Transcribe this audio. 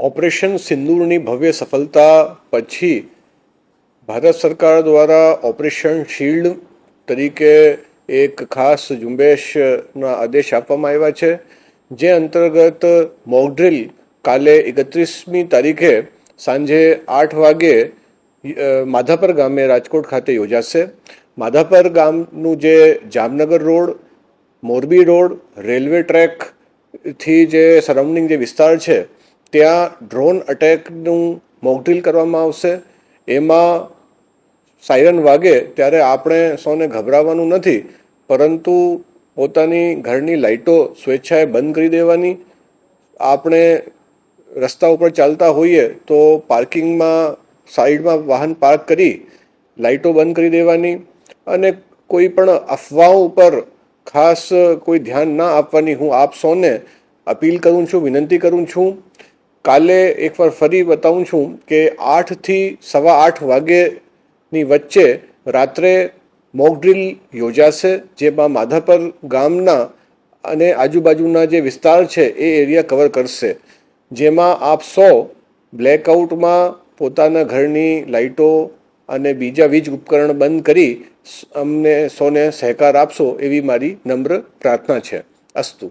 Operation સિંદૂરની ભવ્ય સફળતા પછી ભારત સરકાર દ્વારા ઓપરેશન શિલ્ડ તરીકે એક ખાસ ઝુંબેશના આદેશ આપવામાં આવ્યા છે, જે અંતર્ગત મોકડ્રીલ કાલે એકત્રીસમી તારીખે સાંજે આઠ વાગે માધાપર ગામે રાજકોટ ખાતે યોજાશે. માધાપર ગામનું જે Jamnagar road, Morbi road, railway ટ્રેકથી જે સરાઉન્ડિંગ જે વિસ્તાર છે ત્યાં ડ્રોન અટેકનું મોકડ્રીલ કરવામાં આવશે. એમાં સાયરન વાગે ત્યારે આપણે સૌને ગભરાવાનું નથી, પરંતુ પોતાની ઘરની લાઇટો સ્વેચ્છાએ બંધ કરી દેવાની. આપણે રસ્તા ઉપર ચાલતા હોઈએ તો પાર્કિંગમાં, સાઈડમાં વાહન પાર્ક કરી લાઇટો બંધ કરી દેવાની અને કોઈ પણ અફવાઓ ઉપર ખાસ કોઈ ધ્યાન ના આપવાની હું આપ સૌને અપીલ કરું છું, વિનંતી કરું છું. કાલે એકવાર ફરી બતાવું છું કે આઠથી સવા આઠ વાગ્યેની વચ્ચે રાત્રે મોકડ્રીલ યોજાશે, જેમાં માધાપર ગામના અને આજુબાજુના જે વિસ્તાર છે, એ એરિયા કવર કરશે. જેમાં આપ સૌ બ્લેકઆઉટમાં પોતાના ઘરની લાઇટો અને બીજા વીજ ઉપકરણ બંધ કરી અમને સૌને સહકાર આપશો, એવી મારી નમ્ર પ્રાર્થના છે. અસ્તુ.